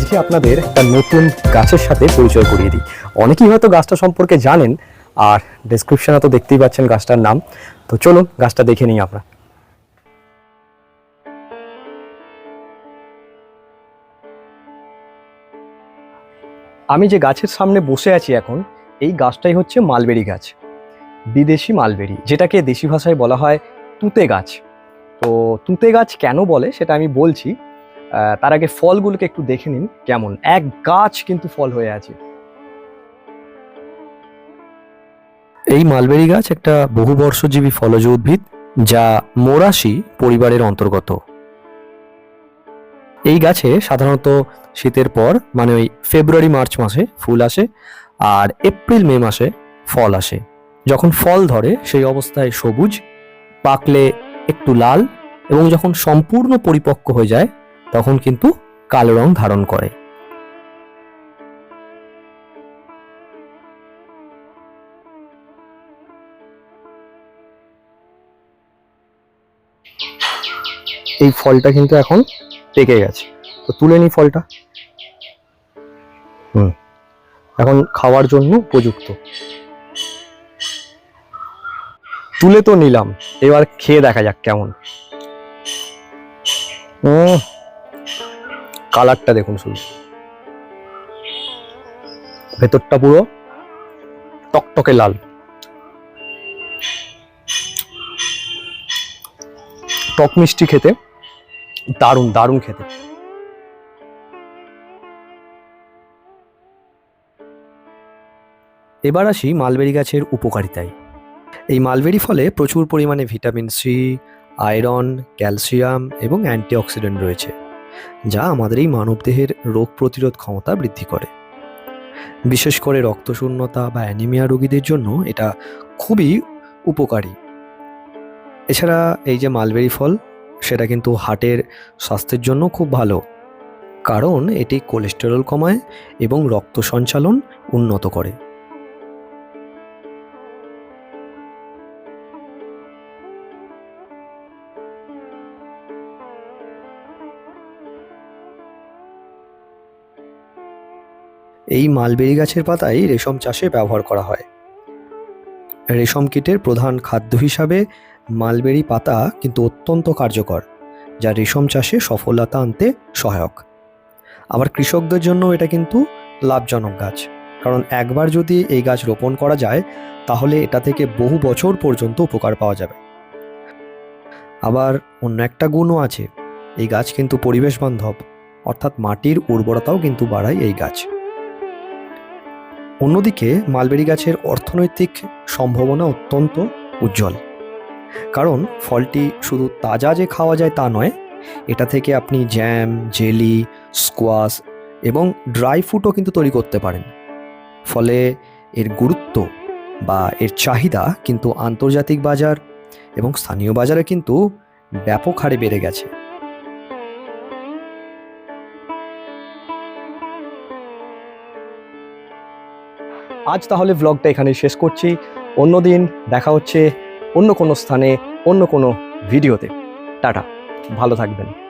আজকে আপনাদের একটা নতুন গাছের সাথে পরিচয় করিয়ে দিই। অনেকেই হয়তো গাছটা সম্পর্কে জানেন, আর ডেসক্রিপশনে তো দেখতেই পাচ্ছেন গাছটার নাম। তো চলুন গাছটা দেখে নিই আমরা। আমি যে গাছের সামনে বসে আছি এখন, এই গাছটাই হচ্ছে মালবেরি গাছ। বিদেশি মালবেরি, যেটাকে দেশি ভাষায় বলা হয় তুতে গাছ। তো তুতে গাছ কেন বলে সেটা আমি বলছি তার আগে ফলগুলোকে একটু দেখে নিন কেমন। এক গাছ কিন্তু ফল হয়ে আছে। এই মালবেরি গাছ একটা বহুবর্ষজীবী ফলজ উদ্ভিদ, যা মোরাশি পরিবারের অন্তর্গত। এই গাছে সাধারণত শীতের পর মানে ওই ফেব্রুয়ারি, মার্চ মাসে ফুল আসে আর এপ্রিল, মে মাসে ফল আসে। যখন ফল ধরে, সেই অবস্থায় সবুজ, পাকলে একটু লাল এবং যখন সম্পূর্ণ পরিপক্ক হয়ে যায় তখন কিন্তু কালো রং ধারণ করে। এই ফলটা কিন্তু এখন পেকে গেছে। তো তুলে নি ফলটা। হুম। এখন খাওয়ার জন্য উপযুক্ত। তুলে তো নিলাম এবার খেয়ে দেখা যাক কেমন। উম, কালারটা দেখুন শুধু। ভেতরটা পুরো টকটকে লাল। টক মিষ্টি খেতে দারুণ দারুণ খেতে। এবার আসি মালবেরি গাছের উপকারিতায়। এই মালবেরি ফলে প্রচুর পরিমাণে ভিটামিন সি, আয়রন, ক্যালসিয়াম এবং অ্যান্টিঅক্সিডেন্ট রয়েছে। যা আমাদের এই মানবদেহের রোগ প্রতিরোধ ক্ষমতা বৃদ্ধি করে। বিশেষ করে রক্তশূন্যতা বা অ্যানিমিয়া রোগীদের জন্য এটা খুবই উপকারী। এছাড়া এই যে মালবেরি ফল, সেটা কিন্তু হার্টের স্বাস্থ্যের জন্য খুব ভালো। কারণ এটি কোলেস্টেরল কমায় এবং রক্ত সঞ্চালন উন্নত করে। এই মালবেরি গাছের পাতাই রেশম চাষে ব্যবহার করা হয়। রেশম কীটের প্রধান খাদ্য হিসাবে মালবেরি পাতা কিন্তু অত্যন্ত কার্যকর, যা রেশম চাষে সফলতা আনতে সহায়ক। আবার কৃষকদের জন্য এটা কিন্তু লাভজনক গাছ, কারণ একবার যদি এই গাছ রোপণ করা যায়, তাহলে এটা থেকে বহু বছর পর্যন্ত উপকার পাওয়া যাবে। আবার অন্য একটা গুণও আছে, এই গাছ কিন্তু পরিবেশ বান্ধব, অর্থাৎ মাটির উর্বরতাও কিন্তু বাড়ায় এই গাছ। অন্যদিকে মালবেরি গাছের অর্থনৈতিক সম্ভাবনা অত্যন্ত উজ্জ্বল। কারণ ফলটি শুধু তাজা যে খাওয়া যায় তা নয়, এটা থেকে আপনি জ্যাম, জেলি, স্কোয়াশ এবং ড্রাই ফ্রুটও কিন্তু তৈরি করতে পারেন। ফলে এর গুরুত্ব বা এর চাহিদা কিন্তু আন্তর্জাতিক বাজার এবং স্থানীয় বাজারে কিন্তু ব্যাপক হারে বেড়ে গেছে। আজ তাহলে ব্লগটা এখানে শেষ করছি। অন্য দিন দেখা হচ্ছে অন্য কোনো স্থানে, অন্য কোনো ভিডিওতে। টাটা। ভালো থাকবেন।